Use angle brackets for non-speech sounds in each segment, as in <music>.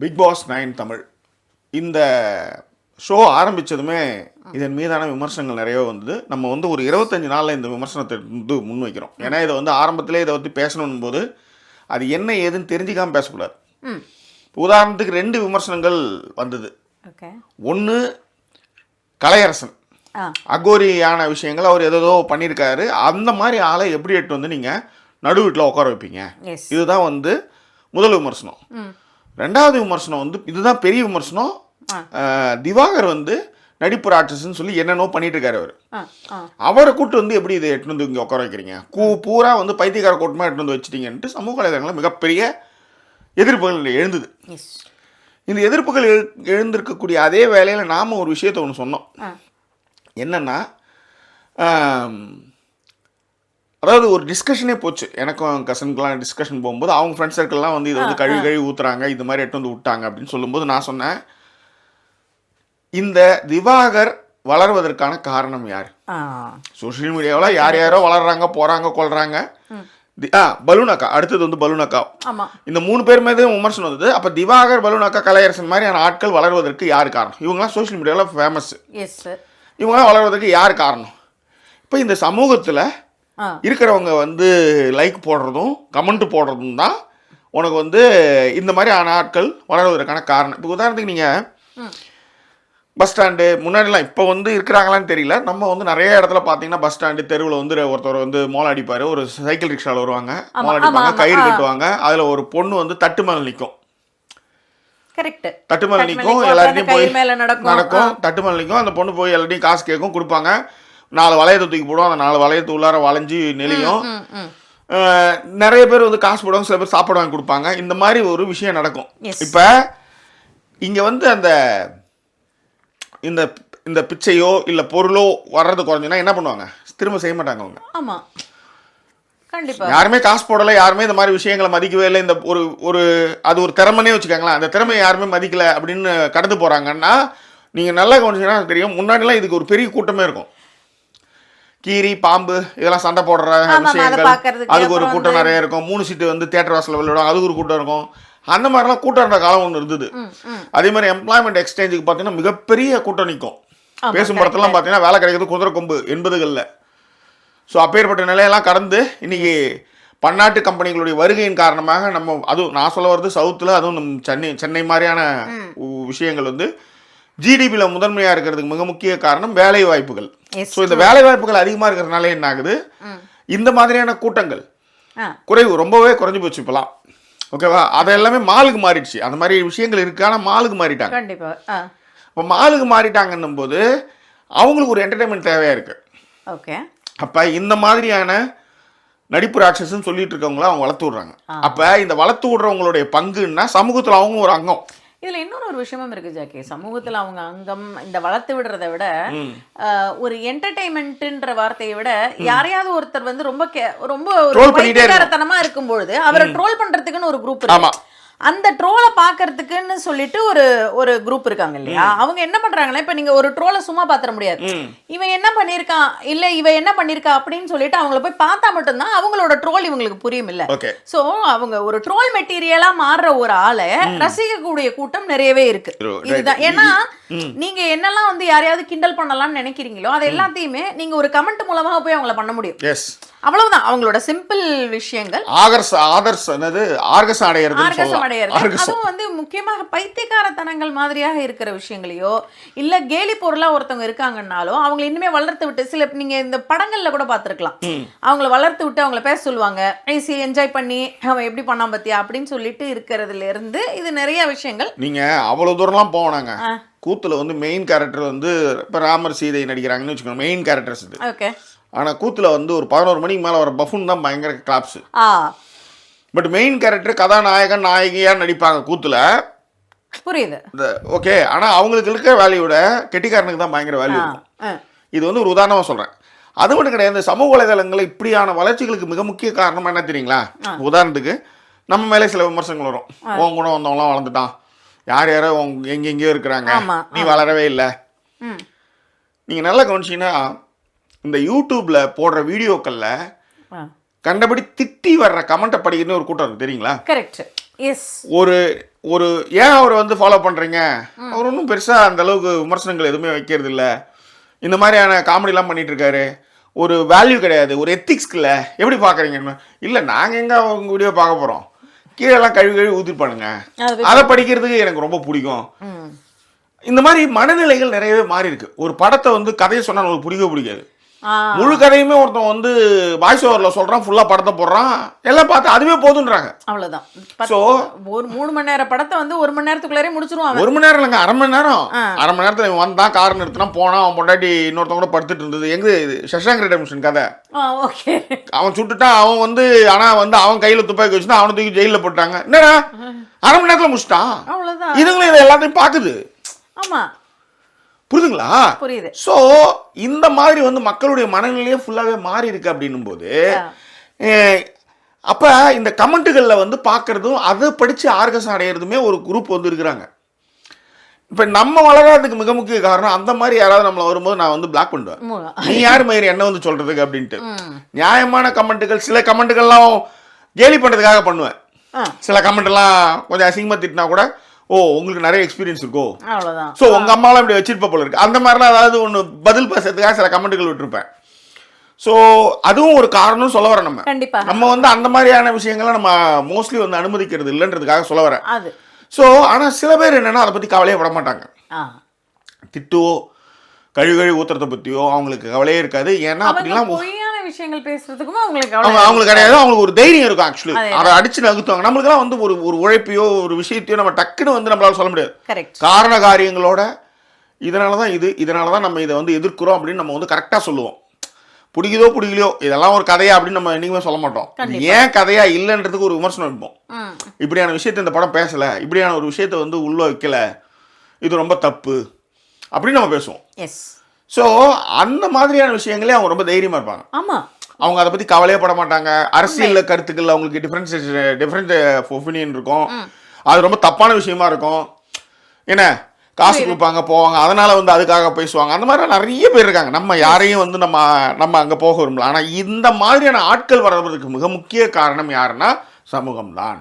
Big pass nine Tamil. இந்த show ஆரம்பித்ததுமே இதன் மீதான விமர்சனங்கள் நிறைய வந்தது. நம்ம வந்து ஒரு இருபத்தஞ்சு நாளில் இந்த விமர்சனத்தை வந்து முன்வைக்கிறோம். ஏன்னா இதை வந்து ஆரம்பத்திலே இதை பற்றி பேசணும் போது அது என்ன ஏதுன்னு தெரிஞ்சுக்காம பேசக்கூடாது. உதாரணத்துக்கு ரெண்டு விமர்சனங்கள் வந்தது. ஒன்று கலையரசன். அகோரியான விஷயங்கள் அவர் ஏதோ பண்ணியிருக்காரு. அந்த மாதிரி ஆளை எப்படி எட்டு வந்து நீங்கள் நடு வீட்டில் உட்கார வைப்பீங்க? இதுதான் வந்து முதல் விமர்சனம். ரெண்டாவது விமர்சனம் வந்து இதுதான் பெரிய விமர்சனம். திவாகர் வந்து நடிப்பு ராட்சஸ்ன்னு சொல்லி என்னென்னோ பண்ணிட்டு இருக்காரு அவர் அவரை கூட்டு வந்து எப்படி இதை எட்டுன்னு வந்து இங்கே உட்கார வைக்கிறீங்க? கூ பூரா வந்து பைத்தியக்கார கூட்டமாக எட்டுன்னு வந்து வச்சிட்டீங்கன்ட்டு சமூக வலைதளங்களில் மிகப்பெரிய எதிர்ப்புகள் எழுந்தது. இந்த எதிர்ப்புகள் எழு எழுந்திருக்கக்கூடிய அதே வேளையில் நாம் ஒரு விஷயத்தை ஒன்று சொன்னோம். என்னன்னா அதாவது ஒரு டிஸ்கஷனே போச்சு. எனக்கும் கசனுக்கெல்லாம் டிஸ்கஷன் போகும்போது அவங்க ஃப்ரெண்ட்ஸ் சர்க்கிள்லாம் வந்து இதை வந்து கழுவி கழுவி ஊத்துறாங்க. இந்த மாதிரி எட்டு வந்து விட்டாங்க அப்படின்னு சொல்லும்போது நான் சொன்னேன் இந்த திவாகர் வளர்வதற்கான காரணம் யார்? சோஷியல் மீடியாவில் யார் யாரோ வளர்றாங்க போகிறாங்க கொள்றாங்க ஆ பலூன் அக்கா. அடுத்தது வந்து பலூன் அக்கா. ஆமா. இந்த மூணு பேர் மீது விமர்சனம் வந்தது. அப்போ திவாகர் பலூன் அக்கா கலையரசன் மாதிரியான ஆட்கள் வளர்வதற்கு யார் காரணம்? இவங்களாம் சோஷியல் மீடியாவில் ஃபேமஸ் இவங்களாம் வளர்வதற்கு யார் காரணம்? இப்போ இந்த சமூகத்தில் இருக்கிறவங்க வந்து லைக் போடுறதும் கமெண்ட் போடுறதும் தான் உனக்கு வந்து இந்த மாதிரி ஆன ஆட்கள் வளர்வதற்கான காரணம். இப்போ உதாரணத்துக்கு நீங்கள். பஸ் ஸ்டாண்டு முன்னாடிலாம் இப்போ வந்து இருக்கிறாங்களான்னு தெரியல. நம்ம வந்து நிறைய இடத்துல பார்த்தீங்கன்னா பஸ் ஸ்டாண்டு தெருவில் வந்து ஒருத்தர் வந்து மோளம் அடிப்பார். ஒரு சைக்கிள் ரிக்ஷாவில் வருவாங்க. மோளம் அடிப்பாங்க. கயிறு. கட்டுவாங்க. அதில் ஒரு பொண்ணு வந்து தட்டு மேலே நிற்கும் கரெக்ட் தட்டு மேலே நிற்கும் அப்புறம் போய் நடக்கும். நடக்கும். தட்டு மேலே நிற்கும் அந்த பொண்ணு போய் எல்லாத்தையும் காசு கேட்கும் கொடுப்பாங்க. நாலு வளையத்தை தூக்கி போடும் அந்த நாலு வளையத்து உள்ளார வளைஞ்சு நெளியும். நிறைய பேர் வந்து காசு போடுவாங்க சில பேர் சாப்பாடு வாங்கி கொடுப்பாங்க. இந்த மாதிரி ஒரு விஷயம் நடக்கும். இப்போ இங்கே வந்து அந்த இந்த இந்த பிச்சையோ இல்லை பொருளோ வர்றது குறைஞ்சுன்னா என்ன பண்ணுவாங்க? திரும்ப செய்ய மாட்டாங்க அவங்க. ஆமா. கண்டிப்பா. யாருமே காசு போடலை யாருமே இந்த மாதிரி விஷயங்களை மதிக்கவே இல்லை. இந்த ஒரு ஒரு அது ஒரு திறமைனே வச்சுக்கோங்களேன். அந்த திறமையை யாருமே மதிக்கல அப்படின்னு கடந்து போகிறாங்கன்னா நீங்கள் நல்லா கவனிச்சீங்கன்னா தெரியும். முன்னாடிலாம் இதுக்கு ஒரு பெரிய கூட்டமே இருக்கும். கீரி பாம்பு இதெல்லாம் சண்டை போடுற விஷயங்கள். அதுக்கு ஒரு கூட்டம் நிறைய இருக்கும். மூணு சீட்டு வந்து தேட்டர் வாசலில் விளையாடும் அதுக்கு ஒரு கூட்டம் இருக்கும். அந்த மாதிரிலாம் கூட்டம் இருந்த காலம் ஒன்று இருந்தது. அதே மாதிரி எம்ப்ளாய்மெண்ட் எக்ஸ்சேஞ்சுக்கு பார்த்தீங்கன்னா மிகப்பெரிய கூட்டம் நிற்கும் பேசும். படத்தெல்லாம் பார்த்தீங்கன்னா வேலை கிடைக்கிறது குதிரை கொம்பு எண்பதுகளில். ஸோ அப்பேற்பட்ட நிலையெல்லாம் கடந்து இன்னைக்கு பன்னாட்டு கம்பெனிகளுடைய வருகையின் காரணமாக நம்ம அதுவும் நான் சொல்ல வர்றது சவுத்தில் அதுவும் சென்னை சென்னை மாதிரியான விஷயங்கள் வந்து ஜிடிபியில் முதன்மையாக இருக்கிறதுக்கு மிக முக்கிய காரணம் வேலை வாய்ப்புகள். ஸோ இந்த வேலை வாய்ப்புகள் அதிகமாக இருக்கிறதுனால என்ன ஆகுது? இந்த மாதிரியான கூட்டங்கள் குறைவு ரொம்பவே குறைஞ்சு போச்சு இப்போலாம் ஓகேவா அது எல்லாமே மாலுக்கு மாறிடுச்சு. அந்த மாதிரி விஷயங்கள் இருக்கு ஆனால் மாலுக்கு மாறிட்டாங்க. கண்டிப்பா ஆ. இப்போ மாலுக்கு மாறிட்டாங்கன்னும் போது அவங்களுக்கு ஒரு என்டர்டைன்மெண்ட் தேவையாக இருக்கு. ஓகே. அப்போ இந்த மாதிரியான நடிப்பு ராட்சஸ்ன்னு சொல்லிட்டு இருக்கவங்கள அவங்க வளர்த்து விடுறாங்க. அப்போ இந்த வளர்த்து விடுறவங்களுடைய பங்குன்னா சமூகத்தில் அவங்க ஒரு அங்கம். இதுல இன்னொரு ஒரு விஷயமும் இருக்கு ஜாக்கி. சமூகத்துல அவங்க அங்கம் இந்த வளர்த்து விடுறதை விட ஆஹ், ஒரு என்டர்டைன்மெண்ட்ன்ற வார்த்தையை விட யாரையாவது ஒருத்தர் வந்து ரொம்ப கே- ரொம்ப ஒரு பைத்தியக்காரத்தனமா இருக்கும்பொழுது அவரை ட்ரோல் பண்றதுக்குன்னு ஒரு குரூப். இருக்கு. அந்த ட்ரோலை பாக்குறதுக்குன்னு சொல்லிட்டு ஒரு ஒரு குரூப் இருக்காங்க இல்லையா? அவங்க என்ன பண்றாங்கன்னா இப்ப நீங்க ஒரு ட்ரோலை சும்மா பாத்திர முடியாது. இவன் என்ன பண்ணிருக்கான் இல்ல இவ என்ன பண்ணிருக்கா அப்படின்னு சொல்லிட்டு அவங்கள போய் பார்த்தா மட்டும்தான் அவங்களோட ட்ரோல் இவங்களுக்கு புரியும் இல்ல சோ அவங்க ஒரு ட்ரோல் மெட்டீரியலா மாறுற ஒரு ஆளை ரசிக்கக்கூடிய கூட்டம் நிறையவே இருக்கு. இதுதான். ஏன்னா நீங்க என்னெல்லாம் வந்து யாரையாவது கிண்டல் பண்ணலாம்னு நினைக்கிறீங்களோ அது எல்லாத்தையுமே நீங்க ஒரு கமெண்ட் மூலமா போய் அவங்கள பண்ண முடியும். அவ்வளவுதான். அவங்களோட சிம்பிள் விஷயங்கள். ஆகர்ஸ் ஆதர்ஸ் என்னது? ஆர்கசம் அடையிறது. ஆர்கசம் அதுவும் வந்து முக்கியமாக பைத்தியக்காரத்தனங்கள் மாதிரியாக இருக்கிற விஷயங்களையோ இல்ல கேலி பொருளா ஒருத்தவங்க இருக்காங்கன்னாலோ அவங்களை இன்னுமே வளர்த்து விட்டு சில நீங்க இந்த படங்கள்ல கூட பார்த்திருக்கலாம். அவங்கள வளர்த்து விட்டு அவங்கள பேச சொல்லுவாங்க. ஐசி என்ஜாய் பண்ணி அவன் எப்படி பண்ணான் பத்தியா? அப்படின்னு சொல்லிட்டு இருக்கிறதுல இருந்து இது நிறைய விஷயங்கள். நீங்க அவ்வளவு தூரம்லாம் போனாங்க. கூத்துல வந்து மெயின் கேரக்டர் வந்து இப்போ ராமர் சீதை நடிக்கிறாங்கன்னு வச்சுக்கோங்க. மெயின் கேரக்டர்ஸ் இது. ஓகே ஆனா கூத்துல வந்து ஒரு பதினோரு மணிக்கு மேல வர பஃபுன் தான் பயங்கர கிளாப்ஸ் பட் மெயின் கேரக்டர் கதாநாயகன் நாயகியா நடிப்பாங்க கூத்துல. புரியுது. இந்த ஓகே ஆனா அவங்களுக்கு இருக்க வேல்யூட கெட்டிக்காரனுக்கு தான் பயங்கர வேல்யூ இருக்கும். இது வந்து ஒரு உதாரணமா சொல்றேன். அது மட்டும் கிடையாது இந்த சமூக வலைதளங்கள் இப்படியான வளர்ச்சிகளுக்கு மிக முக்கிய காரணம் என்ன தெரியுங்களா? உதாரணத்துக்கு நம்ம மேலே சில விமர்சனங்கள் வரும். உன் கூட வந்தவங்களாம் வளர்ந்துட்டான். யார் யாரோ எங்கெங்கேயோ இருக்கிறாங்க. நீ வளரவே இல்லை. ம். நீங்க நல்லா கவனிச்சீங்கன்னா இந்த யூடியூப்ல போடுற வீடியோக்கள்ல கண்டபடி திட்டி வர்ற கமெண்ட்டை படிக்கணும்னு ஒரு கூட்டம் இருக்கு தெரியுங்களா? கரெக்ட் எஸ் ஒரு ஒரு ஏன் அவரை வந்து ஃபாலோ பண்ணுறீங்க அவர் ஒன்றும் பெருசாக அந்த அளவுக்கு விமர்சனங்கள் எதுவுமே வைக்கிறது இல்ல இந்த மாதிரியான காமெடிலாம் பண்ணிட்டு இருக்காரு. ஒரு வேல்யூ கிடையாது. ஒரு எத்திக்ஸ் இல்லை எப்படி பார்க்குறீங்க இல்லை நாங்கள் எங்கே அவங்க வீடியோ பார்க்க போகிறோம் கீழெல்லாம் கழுவி கழுவி ஊற்றிருப்பானுங்க அது அதை படிக்கிறதுக்கு எனக்கு ரொம்ப பிடிக்கும். இந்த மாதிரி மனநிலைகள் நிறையவே மாறி இருக்கு ஒரு படத்தை வந்து கதையை சொன்னா நமக்கு பிடிக்கவே பிடிக்காது. முழு கதையுமே ஒருத்தன் வந்து வாய்ஸ் ஓவரில் சொல்றான் ஃபுல்லா படத்தை போடுறான். எல்லாம் பார்த்து அதுவே போதுன்றாங்க. அவ்வளவுதான். பத்து- So- ஒரு மூணு மணி நேர படத்தை வந்து ஒரு மணி நேரத்துக்குள்ளாரே முடிச்சிருவான். ஒரு மணி நேரம் இல்லைங்க அரை மணி நேரம். அரை மணி நேரத்தில் இவன் வந்தான் கார் நிறுத்தினா போனான் அவன் பொண்டாட்டி இன்னொருத்தன் கூட படுத்துட்டு இருந்தது. எங்க இது? சஷாங்க் ரெடம்ஷன் கதை. ஓகே. அவன் சுட்டுட்டான் அவன் வந்து ஆனா வந்து அவன் கையில துப்பாக்கி வச்சுனா அவனை தூக்கி ஜெயிலில் போட்டாங்க என்னடா? அரை மணி நேரத்தில் முடிச்சிட்டான். அவ்வளவுதான். இதுங்களும் இதை எல்லாத்தையும் பார்க்குது. ஆமா. புரியுதுங்களா புரியுது. ஸோ இந்த மாதிரி வந்து மக்களுடைய மனநிலையே ஃபுல்லாகவே மாறி இருக்கு அப்படின்னும் போது. அப்போ இந்த கமெண்ட்டுகளில் வந்து பார்க்குறதும் அதை படித்து ஆர்கசம் அடையிறதுமே ஒரு குரூப் வந்து இருக்கிறாங்க. இப்போ நம்ம வளராததுக்கு மிக முக்கிய காரணம் அந்த மாதிரி யாராவது நம்மளை வரும்போது நான் வந்து பிளாக் பண்ணுவேன் நீ யார் மயிர் என்ன வந்து சொல்கிறதுக்கு அப்படின்ட்டு. நியாயமான கமெண்ட்டுகள் சில கமெண்ட்டுகள்லாம் கேலி பண்ணுறதுக்காக பண்ணுவேன். சில கமெண்ட்லாம் கொஞ்சம் அசிங்கமாக திட்டினா கூட ஓ உங்களுக்கு நிறைய எக்ஸ்பீரியன்ஸ் இருக்கோ? அவ்வளவுதான். ஸோ உங்க அம்மாலாம் இப்படி வச்சிருப்ப போல இருக்கு. அந்த மாதிரிலாம் ஏதாவது ஒன்று பதில் பேசுறதுக்காக சில கமெண்ட்டுகள் விட்டுருப்பேன். ஸோ அதுவும் ஒரு காரணம் சொல்ல வரேன் நம்ம. கண்டிப்பா. நம்ம வந்து அந்த மாதிரியான விஷயங்களை நம்ம மோஸ்ட்லி வந்து அனுமதிக்கிறது இல்லைன்றதுக்காக சொல்ல வரேன். அது. ஸோ ஆனால் சில பேர் என்னன்னா அதை பற்றி கவலையே பட மாட்டாங்க. திட்டுவோ கழுவி கழுவி ஊத்துறத பற்றியோ அவங்களுக்கு கவலையே இருக்காது. ஏன்னா அப்படிலாம் விஷயங்கள் பேசுறதுக்கும் அவங்களுக்கு அவங்க அவங்களுக்கு கிடையாது. அவங்களுக்கு ஒரு தைரியம் இருக்கும் ஆக்சுவலி அதே அடிச்சு நகுத்துவாங்க நம்மளுக்கெல்லாம் வந்து ஒரு ஒரு உழைப்பையோ ஒரு விஷயத்தையோ நம்ம டக்குன்னு வந்து நம்மளால சொல்ல முடியாது. காரண காரியங்களோட இதனால தான் இது இதனால தான் நம்ம இதை வந்து எதிர்க்கிறோம் அப்படின்னு நம்ம வந்து கரெக்டாக சொல்லுவோம். பிடிக்குதோ பிடிக்கலையோ இதெல்லாம் ஒரு கதையா அப்படின்னு நம்ம என்னைக்குமே சொல்ல மாட்டோம். ஏன் கதையா இல்லைன்றதுக்கு ஒரு விமர்சனம் வைப்போம். இப்படியான விஷயத்தை இந்த படம் பேசல இப்படியான ஒரு விஷயத்தை வந்து உள்ள வைக்கல இது ரொம்ப தப்பு அப்படின்னு நம்ம பேசுவோம். ஸோ அந்த மாதிரியான விஷயங்களே அவங்க ரொம்ப தைரியமா இருப்பாங்க. ஆமா. அவங்க அதை பற்றி கவலையே பட மாட்டாங்க. அரசியல் கருத்துக்கள் அவங்களுக்கு டிஃப்ரென்ஸ் டிஃப்ரெண்ட் ஒப்பீனியன் இருக்கும். அது ரொம்ப தப்பான விஷயமா இருக்கும். என்ன? காசு கொடுப்பாங்க போவாங்க. அதனால வந்து அதுக்காக பேசுவாங்க. அந்த மாதிரி நிறைய பேர் இருக்காங்க. நம்ம யாரையும் வந்து நம்ம நம்ம அங்கே போக விரும்பல. ஆனால் இந்த மாதிரியான ஆட்கள் வர்றதுக்கு மிக முக்கிய காரணம் யாருன்னா சமூகம் தான்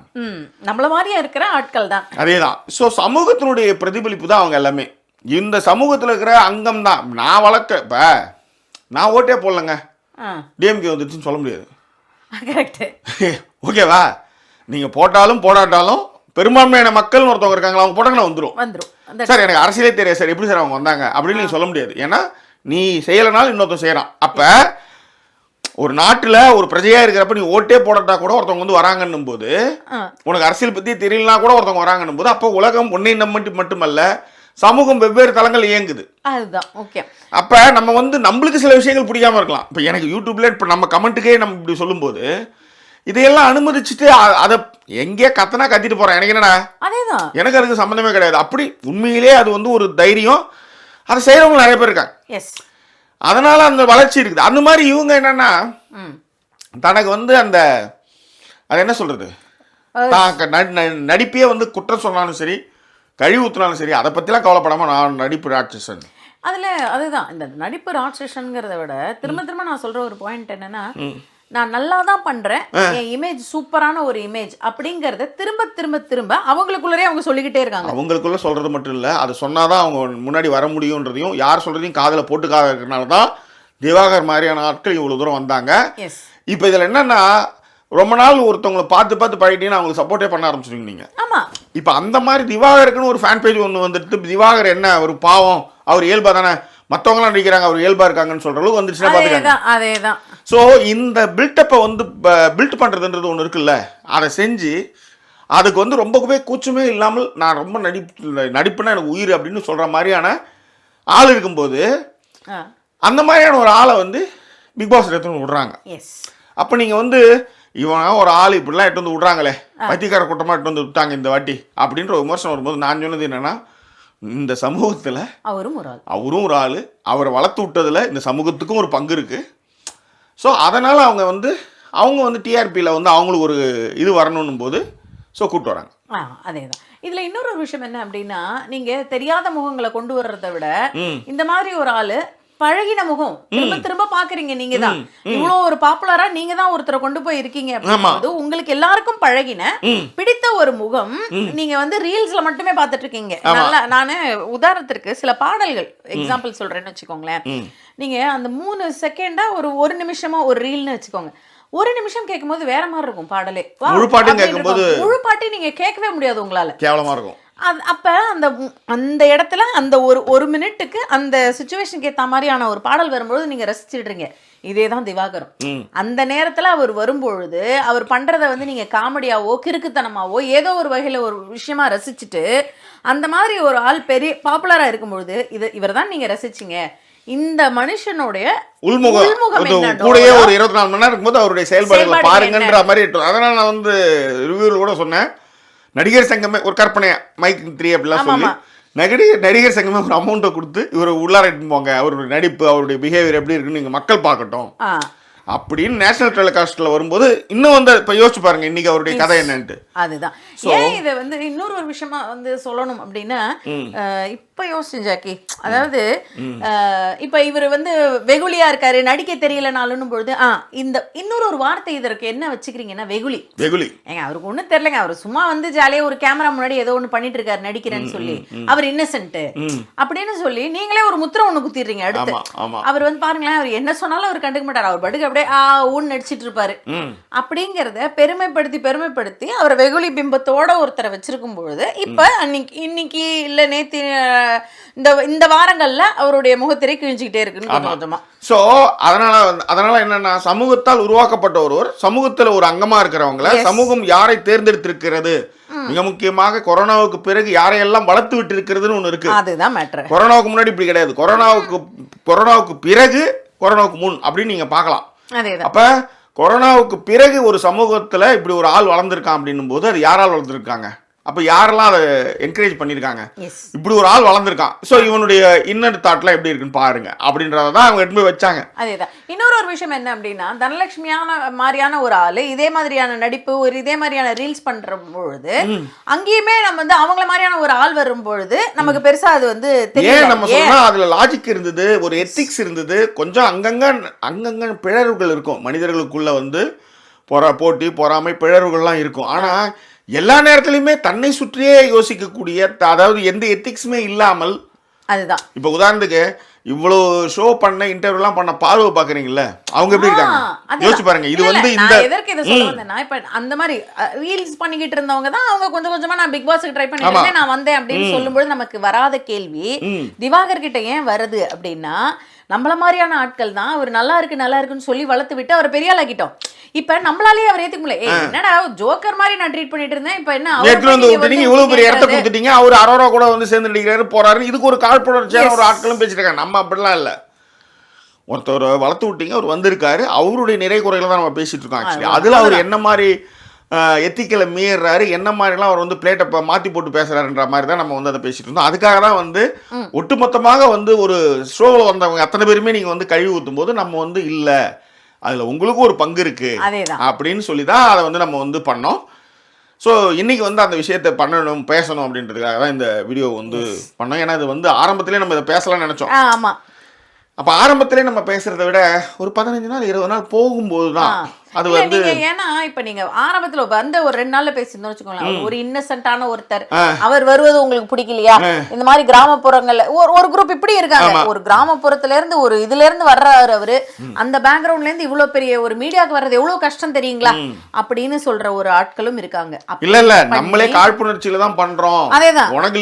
நம்மள மாதிரியே இருக்கிற ஆட்கள் தான் அதே தான் ஸோ சமூகத்தினுடைய பிரதிபலிப்பு தான் அவங்க எல்லாமே. இந்த சமூகத்தில் இருக்கிற அங்கம் தான். நான் வளர்க்க இப்போ நான் ஓட்டே போடலங்க. டிஎம்கே வந்துருச்சுன்னு சொல்ல முடியாது. ஓகேவா <laughs> நீங்கள் போட்டாலும் போடாட்டாலும் பெரும்பான்மையான மக்கள் ஒருத்தவங்க இருக்காங்களா அவங்க போட்டாங்கன்னா வந்துடும் சார் எனக்கு அரசியலே தெரியாது சார். எப்படி சார் அவங்க வந்தாங்க? அப்படின்னு நீங்கள் சொல்ல முடியாது. ஏன்னா நீ செய்யலைனாலும் இன்னொருத்தன் செய்கிறான் அப்போ ஒரு நாட்டில் ஒரு பிரஜையாக இருக்கிறப்ப நீ ஓட்டே போடட்டா கூட ஒருத்தவங்க வந்து வராங்கன்னும் போது உனக்கு அரசியல் பற்றி தெரியலனா கூட ஒருத்தவங்க வராங்கன்னும் போது அப்போ உலகம் ஒன்றை நம்பிட்டு மட்டுமல்ல சமூகம் வெவ்வேறு தளங்கள் இயங்குது. அதுதான் ஓகே அப்போ நம்ம வந்து நம்மளுக்கு சில விஷயங்கள் பிடிக்காம இருக்கலாம். இப்போ எனக்கு யூடியூப்ல இப்போ நம்ம கமெண்ட்டுக்கே நம்ம இப்படி சொல்லும்போது இதையெல்லாம் அனுமதிச்சுட்டு அதை எங்கேயே கத்தனா கத்திட்டு போகிறேன் எனக்கு என்னடா? அதேதான். எனக்கு அதுக்கு சம்மந்தமே கிடையாது. அப்படி உண்மையிலே அது வந்து ஒரு தைரியம். அதை செய்கிறவங்க நிறைய பேர் இருக்காங்க. எஸ் அதனால அந்த வளர்ச்சி இருக்குது. அந்த மாதிரி இவங்க என்னன்னா தனக்கு வந்து அந்த அது என்ன சொல்றது? நடிப்பே வந்து குற்றம் சொன்னாலும் சரி கழிவு ஊற்றினாலும் சரி அதை பற்றிலாம் கவலைப்படாமல் நான் நடிப்பு ராட்சசன். அதுல அதுதான் இந்த நடிப்பு ராட்சசன்ங்கிறத விட திரும்ப திரும்ப நான் சொல்ற ஒரு பாயிண்ட் என்னன்னா நான் நல்லா தான் பண்றேன் என் இமேஜ் சூப்பரான ஒரு இமேஜ் அப்படிங்கறத திரும்ப திரும்ப திரும்ப அவங்களுக்குள்ளரே அவங்க சொல்லிக்கிட்டே இருக்காங்க. அவங்களுக்குள்ள சொல்றது மட்டும் இல்லை அது சொன்னாதான் அவங்க முன்னாடி வர முடியுன்றதையும் யார் சொல்றதையும் காதில் போட்டுக்காத இருக்கிறனால தான் திவாகர் மாதிரியான ஆட்கள் இவ்வளோ தூரம் வந்தாங்க. இப்போ இதில் என்னன்னா ரொம்ப நாள் ஒருத்தவங்களை பார்த்து பார்த்து பழகிட்டீங்கன்னா அவங்களுக்கு சப்போர்ட்டே பண்ண ஆரம்பிச்சிருவீங்க நீங்கள் இப்போ அந்த மாதிரி திவாகருக்குன்னு ஒரு ஃபேன் பேஜ் ஒன்று வந்துட்டு திவாகர் என்ன ஒரு பாவம் அவர் இயல்பா தானே மற்றவங்களாம் நடிக்கிறாங்க அவர் இயல்பா இருக்காங்கன்னு சொல்ற அளவுக்கு வந்துச்சுன்னா பார்த்துக்காங்க அதேதான் அதேதான். ஸோ இந்த பில்டப்பை வந்து பில்ட் பண்ணுறதுன்றது ஒன்று இருக்குல்ல அதை செஞ்சு அதுக்கு வந்து ரொம்பவே கூச்சமே இல்லாமல் நான் ரொம்ப நடிப்பு நடிப்புனா எனக்கு உயிர் அப்படின்னு சொல்கிற மாதிரியான ஆள் இருக்கும்போது அந்த மாதிரியான ஒரு ஆளை வந்து பிக் பாஸ் எடுத்துன்னு விடுறாங்க. அப்போ நீங்கள் வந்து இவன் ஒரு ஆள் இப்படிலாம் எட்டு வந்து விட்றாங்களே பத்திக்கார கூட்டமாக எட்டு வந்து விட்டாங்க இந்த வாட்டி அப்படின்ற ஒரு விமர்சனம் வரும்போது நான் சொன்னது என்னன்னா இந்த சமூகத்தில் அவரும் ஒரு ஆள். அவரும் ஒரு ஆள் அவரை வளர்த்து விட்டதில் இந்த சமூகத்துக்கும் ஒரு பங்கு இருக்குது ஸோ அதனால் அவங்க வந்து அவங்க வந்து டிஆர்பியில் வந்து அவங்களுக்கு ஒரு இது வரணும் போது ஸோ கூப்பிட்டு வராங்க. ஆ அதேதான். இதுல இன்னொரு விஷயம் என்ன அப்படின்னா நீங்க தெரியாத முகங்களை கொண்டு வர்றதை விட இந்த மாதிரி ஒரு ஆளு பழகின முகம். திரும்ப திரும்ப பாக்குறீங்க நீங்க தான் இவ்வளவு ஒரு பாப்புலரா நீங்க தான் ஒருத்தரை கொண்டு போய் இருக்கீங்க அப்படிங்கும்போது உங்களுக்கு எல்லாருக்கும் பழகின. பிடித்த ஒரு முகம் நீங்க வந்து ரீல்ஸ்ல மட்டுமே பார்த்துட்டு இருக்கீங்க நல்லா நானு உதாரணத்திற்கு சில பாடல்கள் எக்ஸாம்பிள் சொல்றேன்னு வச்சுக்கோங்களேன். நீங்க அந்த மூணு செகண்டா ஒரு ஒரு நிமிஷமா ஒரு ரீல்னு வச்சுக்கோங்க. ஒரு நிமிஷம் கேட்கும்போது வேற மாதிரி இருக்கும் பாடலே. முழு அப்படின்னு கேட்கும்போது- இருக்கும். முழு பாட்டையும் நீங்க கேட்கவே முடியாது உங்களால. கேவலமா இருக்கும். அது அப்ப அந்த அந்த இடத்துல அந்த ஒரு ஒரு மினிட்டுக்கு அந்த சுச்சுவேஷனுக்கு ஏத்த மாதிரியான ஒரு பாடல் வரும்பொழுது நீங்க ரசிச்சிடுறீங்க. இதே தான் திவாகரம். அந்த நேரத்துல அவர் வரும்பொழுது அவர் பண்றத வந்து நீங்க காமெடியாவோ கிறுக்குத்தனமாவோ ஏதோ ஒரு வகையில ஒரு விஷயமா ரசிச்சுட்டு அந்த மாதிரி ஒரு ஆள் பெரிய பாப்புலரா இருக்கும்பொழுது இது இவர் தான் நீங்க ரசிச்சீங்க. இந்த மனுஷனுடைய உள்முகம். கூடயே? ஒரு இருபத்தி நாலு மணி நேரம் இருக்கும்போது அவருடைய செயல்பாடுகளை பாருங்கன்ற மாதிரி அதனால நான் வந்து ரிவ்யூவில் கூட சொன்னேன். நடிகர் சங்கமே ஒரு கற்பனையா மைக் த்ரீ அப்படிலாம் சொல்லி. நடிகர் நடிகர் சங்கமே ஒரு அமௌண்ட்டை கொடுத்து இவர் உள்ளார போங்க அவருடைய நடிப்பு அவருடைய பிஹேவியர் எப்படி இருக்குன்னு நீங்க மக்கள் பார்க்கட்டும். அப்படின்னு நேஷனல் டெலிகாஸ்ட்ல வரும்போது இன்னும் வந்து இப்போ யோசிச்சு பாருங்க இன்னைக்கு அவருடைய கதை என்னன்ட்டு. அதுதான். ஏன் இதை வந்து இன்னொரு ஒரு விஷயமா வந்து சொல்லணும் அப்படின்னா இப்ப யோசிச்சேன் ஜாக்கி. அதாவது இப்ப இவர் வந்து வெகுளியா இருக்காரு நடிக்க தெரியலனாலும் பொழுது ஆ இந்த இன்னொரு ஒரு வார்த்தை இதற்கு என்ன வச்சுக்கிறீங்கன்னா வெகுளி. வெகுலி ஏங்க அவருக்கு ஒண்ணும் தெரியலங்க. அவர் சும்மா வந்து ஜாலியா ஒரு கேமரா முன்னாடி ஏதோ ஒண்ணு பண்ணிட்டு இருக்காரு நடிக்கிறேன்னு சொல்லி. அவர் இன்னசென்ட் ம். அப்படின்னு சொல்லி நீங்களே ஒரு முத்திரம் ஒண்ணு குத்திடுறீங்க அடுத்து. அவர் வந்து பாருங்களேன் அவர் என்ன சொன்னாலும் அவர் கண்டுக்க மாட்டார். அவர் படுக்க அப்படியே ஆ ஊன்னு நடிச்சிட்டு இருப்பாரு அப்படிங்கிறத பெருமைப்படுத்தி பெருமைப்படுத்தி அவர் வெகுளி பிம்பத்தோட ஒருத்தரை வச்சிருக்கும் பொழுது இப்ப அன்னைக்கு இன்னைக்கு இல்ல நேத்து அஹ், இந்த இந்த வாரங்கள்ல அவருடைய முகத்திரை கிழிஞ்சுக்கிட்டே இருக்குன்னு கொஞ்சம் கொஞ்சமா. ஸோ அதனால அதனால என்னன்னா சமூகத்தால் உருவாக்கப்பட்ட ஒருவர் சமூகத்துல ஒரு அங்கமா இருக்கிறவங்கள. சமூகம் யாரை தேர்ந்தெடுத்திருக்கிறது? மிக முக்கியமாக கொரோனாவுக்கு பிறகு யாரையெல்லாம் வளர்த்து விட்டு இருக்கிறதுன்னு ஒன்று இருக்கு. அதுதான் மேட்ரு கொரோனாவுக்கு முன்னாடி இப்படி கிடையாது. கொரோனாவுக்கு கொரோனாவுக்கு பிறகு கொரோனாவுக்கு முன் அப்படின்னு நீங்க பார்க்கலாம். அப்ப கொரோனாவுக்கு பிறகு ஒரு சமூகத்துல இப்படி ஒரு ஆள் வளர்ந்துருக்கான் அப்படின்னும் போது அது யாரால் வளர்ந்துருக்காங்க? அப்ப யாரெல்லாம் அதை என்கரேஜ் பண்ணியிருக்காங்க? இப்படி ஒரு ஆள் வளர்ந்துருக்கான். ஸோ இவனுடைய இன்னர் தாட்லாம் எப்படி இருக்குன்னு பாருங்க. அப்படின்றத தான் அவங்க எடுத்து வச்சாங்க. அதேதான். இன்னொரு ஒரு விஷயம் என்ன அப்படின்னா தனலட்சுமியான மாதிரியான ஒரு ஆளு இதே மாதிரியான நடிப்பு ஒரு இதே மாதிரியான ரீல்ஸ் பண்ற பொழுது அங்கேயுமே நம்ம வந்து அவங்கள மாதிரியான ஒரு ஆள் வரும் பொழுது நமக்கு பெருசா அது வந்து ஏன் நம்ம சொன்னா அதுல லாஜிக் இருந்தது ஒரு எத்திக்ஸ் இருந்தது. கொஞ்சம் அங்கங்க அங்கங்க பிழறுகள் இருக்கும். மனிதர்களுக்குள்ள வந்து பொற போட்டி பொறாமை பிழறுகள்லாம் இருக்கும். ஆனா எல்லா நேரத்துலையுமே தன்னை சுற்றியே யோசிக்கக்கூடிய அதாவது எந்த எத்திக்ஸுமே இல்லாமல் அதுதான் இப்போ உதாரணத்துக்கு இவ்வளோ ஷோ பண்ண இன்டர்வியூலாம் பண்ண பார்வை பார்க்குறீங்கல்ல அவங்க எப்படி இருக்காங்க. யோசிச்சு பாருங்க இது வந்து இந்த எதற்கு இதை சொல்ல வந்தேன்னா இப்ப அந்த மாதிரி ரீல்ஸ் பண்ணிக்கிட்டு இருந்தவங்க தான் அவங்க கொஞ்சம் கொஞ்சமா நான் பிக் பாஸ்க்கு ட்ரை பண்ணிட்டு. இருந்தேன் நான் வந்தேன் அப்படின்னு சொல்லும்போது நமக்கு வராத கேள்வி. திவாகர் கிட்ட ஏன் வருது அப்படின்னா நம்மள மாதிரியான ஆட்கள் தான் அவர் நல்லா இருக்கு நல்லா இருக்குன்னு சொல்லி வளர்த்து விட்டு அவர் பெரிய ஆளாக்கிட்டோம். இப்ப நம்மளாலேயே அவர் ஏத்துக்க முடியல. ஏய், என்னடா ஜோக்கர் மாதிரி நான் ட்ரீட் பண்ணிட்டு இருந்தேன். இப்ப என்ன அவரை வந்து வந்து இவ்வளவு பெரிய இடத்த? கொடுத்துட்டீங்க. அவர் அரோரா கூட வந்து சேர்ந்து நடிக்கிறாரு போறாரு. இதுக்கு ஒரு காழ்ப்புணர்ச்சியான ஒரு ஆட்களும் பேசிட்டு இருக்காங்க. நம்ம அப்படிலாம் இல்ல. ஒருத்தர் வளர்த்து விட்டீங்க அவர் வந்திருக்காரு. அவருடைய நிறை குறைகளை தான் நம்ம பேசிட்டு இருக்கோம் ஆக்சுவலி அதுல அவர் என்ன மாதிரி எத்திக்கலை மீறாரு என்ன மாதிரிலாம் அவர் வந்து பிளேட்டை மாற்றி போட்டு பேசுறாருன்ற மாதிரி தான் நம்ம வந்து அதை பேசிட்டு இருந்தோம். அதுக்காக தான் வந்து ஒட்டுமொத்தமாக வந்து ஒரு ஷோவில் வந்தவங்க அத்தனை பேருமே நீங்கள் வந்து கழுவி ஊற்றும் போது நம்ம வந்து இல்லை அதில் உங்களுக்கும் ஒரு பங்கு இருக்கு அதேதான். அப்படின்னு சொல்லி தான் அதை வந்து நம்ம வந்து பண்ணோம். ஸோ இன்னைக்கு வந்து அந்த விஷயத்தை பண்ணணும் பேசணும் அப்படின்றதுக்காக தான் இந்த வீடியோ வந்து பண்ணோம். ஏன்னா இது வந்து ஆரம்பத்திலே நம்ம இதை பேசலாம்னு நினச்சோம். ஆ, ஆமா. அப்போ ஆரம்பத்திலே நம்ம பேசுறதை விட ஒரு பதினஞ்சு நாள் இருபது நாள் போகும்போது தான். அது வந்து நீங்க ஏன்னா இப்ப நீங்க ஆரம்பத்துல வந்த ஒரு ரெண்டு நாள்ல பேசியிருந்தோம் வச்சுக்கோங்களேன். ஒரு இன்னசென்ட்டான ஒருத்தர். அவர் வருவது உங்களுக்கு பிடிக்கலையா? இந்த மாதிரி கிராமப்புறங்கள்ல ஒரு ஒரு குரூப் இப்படி இருக்காங்க. ஒரு கிராமப்புறத்துல இருந்து ஒரு இதுல இருந்து வர்றாரு அவரு. அந்த பேக்ரவுண்ட்ல இருந்து இவ்வளவு பெரிய ஒரு மீடியாக்கு வர்றது எவ்வளவு கஷ்டம் தெரியுங்களா? அப்படின்னு சொல்ற ஒரு ஆட்களும் இருக்காங்க. இல்ல இல்ல. நம்மளே காழ்ப்புணர்ச்சியில தான் பண்றோம். அதேதான். உனக்கு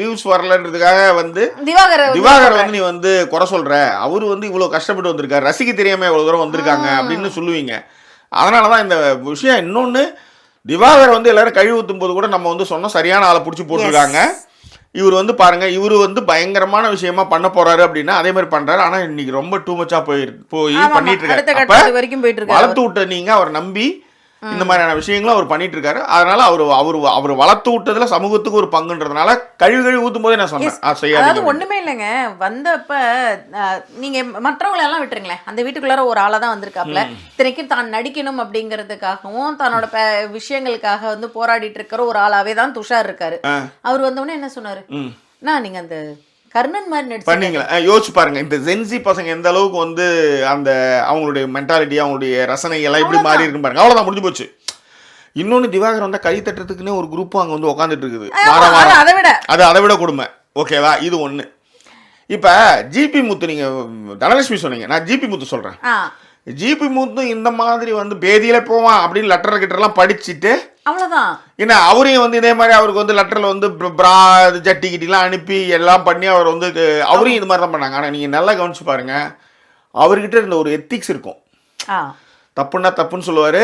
வியூஸ் வரலன்றதுக்காக வந்து திவாகர் திவாகர் வந்து நீ வந்து குறை சொல்ற. அவரு வந்து இவ்வளவு கஷ்டப்பட்டு வந்திருக்காரு. ரசிக்க தெரியாம இவ்வளவு தூரம் வந்திருக்காங்க அப்படின்னு சொல்லுவீங்க. அதனாலதான் இந்த விஷயம். இன்னொன்னு திவாகர் வந்து எல்லாரும் கழுவி ஊத்தும் போது கூட நம்ம வந்து சொன்னோம் சரியான ஆளை பிடிச்சி போட்டிருக்காங்க. இவர் வந்து பாருங்க இவர் வந்து பயங்கரமான விஷயமா பண்ண போறாரு அப்படின்னா அதே மாதிரி பண்றாரு. ஆனா இன்னைக்கு ரொம்ப டூ மச்சா போய் போய். பண்ணிட்டு இருக்காரு. வளர்த்து விட்ட நீங்க அவர் நம்பி இந்த மாதிரியான விஷயங்களும் அவர் பண்ணிட்டு இருக்காரு அதனால அவர் அவர் அவர் வளர்த்து விட்டதுல சமூகத்துக்கு ஒரு பங்குன்றதுனால கழுவி கழுவி ஊத்தும் போதே நான் சொன்னேன். அதாவது ஒண்ணுமே இல்லைங்க. வந்தப்ப நீங்க மற்றவங்களை எல்லாம் விட்டுருங்களேன். அந்த வீட்டுக்குள்ளார ஒரு ஆளா தான் வந்திருக்காப்ல இத்தனைக்கும் தான் நடிக்கணும் அப்படிங்கிறதுக்காகவும் தன்னோட விஷயங்களுக்காக வந்து போராடிட்டு இருக்கிற ஒரு ஆளாவே தான் துஷார் இருக்காரு. அவர் வந்தோடனே என்ன சொன்னாரு. நான் நீங்க அந்த கர்ணன் மாதிரி நடிச்சு பண்ணீங்களா? யோசிச்சு பாருங்க. இந்த ஜென்சி பசங்க எந்த அளவுக்கு வந்து அந்த அவங்களுடைய மென்டாலிட்டி அவங்களுடைய ரசனை எல்லாம் எப்படி மாறி இருக்கு பாருங்க. அவ்வளவுதான் முடிஞ்சு போச்சு. இன்னொன்னு திவாகர் வந்தா கை தட்டுறதுக்குன்னே ஒரு குரூப்பும் அங்க வந்து உட்காந்துட்டு இருக்குது. வாரம் வாரம். அதை விட. அது அதை விட கொடுமை. ஓகேவா இது ஒண்ணு. இப்ப ஜிபி முத்து நீங்க தனலட்சுமி சொன்னீங்க. நான் ஜிபி முத்து சொல்றேன். ஆ. ஜிபி முத்து இந்த மாதிரி வந்து பேதியில போவான் அப்படின்னு லெட்டர் கிட்டலாம் படிச்சுட்டு அவ்வளவுதான். என்ன அவரையும் வந்து இதே மாதிரி அவருக்கு வந்து லெட்டரில் வந்து இது ஜட்டி கிட்டிலாம் அனுப்பி எல்லாம் பண்ணி அவர் வந்து அவரையும் இது மாதிரி தான் பண்ணாங்க. ஆனால் நீங்கள் நல்லா கவனிச்சு பாருங்க. அவர்கிட்ட இருந்த ஒரு எத்திக்ஸ் இருக்கும். தப்புன்னா தப்புன்னு சொல்லுவார்.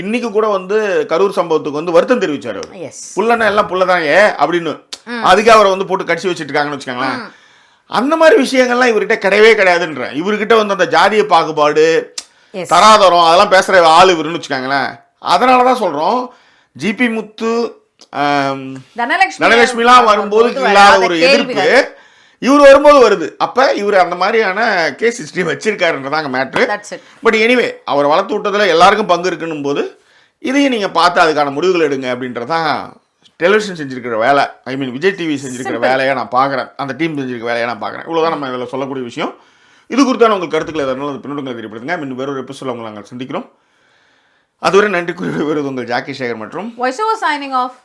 இன்னைக்கு கூட வந்து கரூர் சம்பவத்துக்கு வந்து வருத்தம் தெரிவிச்சார் அவர். புள்ளனா எல்லாம் புள்ளதான் ஏ அப்படின்னு அதுக்கு அவரை வந்து போட்டு கடிச்சு வச்சுட்டு இருக்காங்கன்னு வச்சுக்கோங்களேன். அந்த மாதிரி விஷயங்கள்லாம் இவர்கிட்ட கிடையவே கிடையாதுன்றேன் இவர்கிட்ட வந்து அந்த ஜாதிய பாகுபாடு தராதரம் அதெல்லாம் பேசுகிற ஆள் இவருன்னு வச்சுக்கோங்களேன். அதனால தான் சொல்கிறோம் ஜிபி முத்து தனலட்சுமிலாம் வரும்போது இல்லாத ஒரு எதிர்ப்பு. இவர் வரும்போது வருது. அப்போ இவர் அந்த மாதிரியான கேஸ் ஹிஸ்ட்ரி வச்சிருக்காருன்றதாங்க மேட்ரு பட் எனிவே அவர் வளர்த்து விட்டதில் எல்லாருக்கும் பங்கு இருக்குன்னும் போது இதையும் நீங்கள் பார்த்து அதுக்கான முடிவுகள் எடுங்க அப்படின்றதான் டெலிவிஷன் செஞ்சிருக்கிற வேலை ஐ மீன் விஜய் டிவி செஞ்சிருக்கிற வேலையை நான் பார்க்குறேன். அந்த டீம் செஞ்சிருக்கிற வேலையை நான் பார்க்குறேன். இவ்வளோதான் நம்ம இதில் சொல்லக்கூடிய விஷயம். இது குறித்தான உங்கள் கருத்துக்களை எதனாலும் அது பின்னோட்டங்களை தெரியப்படுத்துங்க. இன்னும் வேறொரு எபிசோட உங்களை நாங்கள் சந்திக்கிறோம். அதுவரை நன்றி கூறி வருவது உங்கள் ஜாக்கி சேகர் மற்றும் சைனிங் ஆஃப்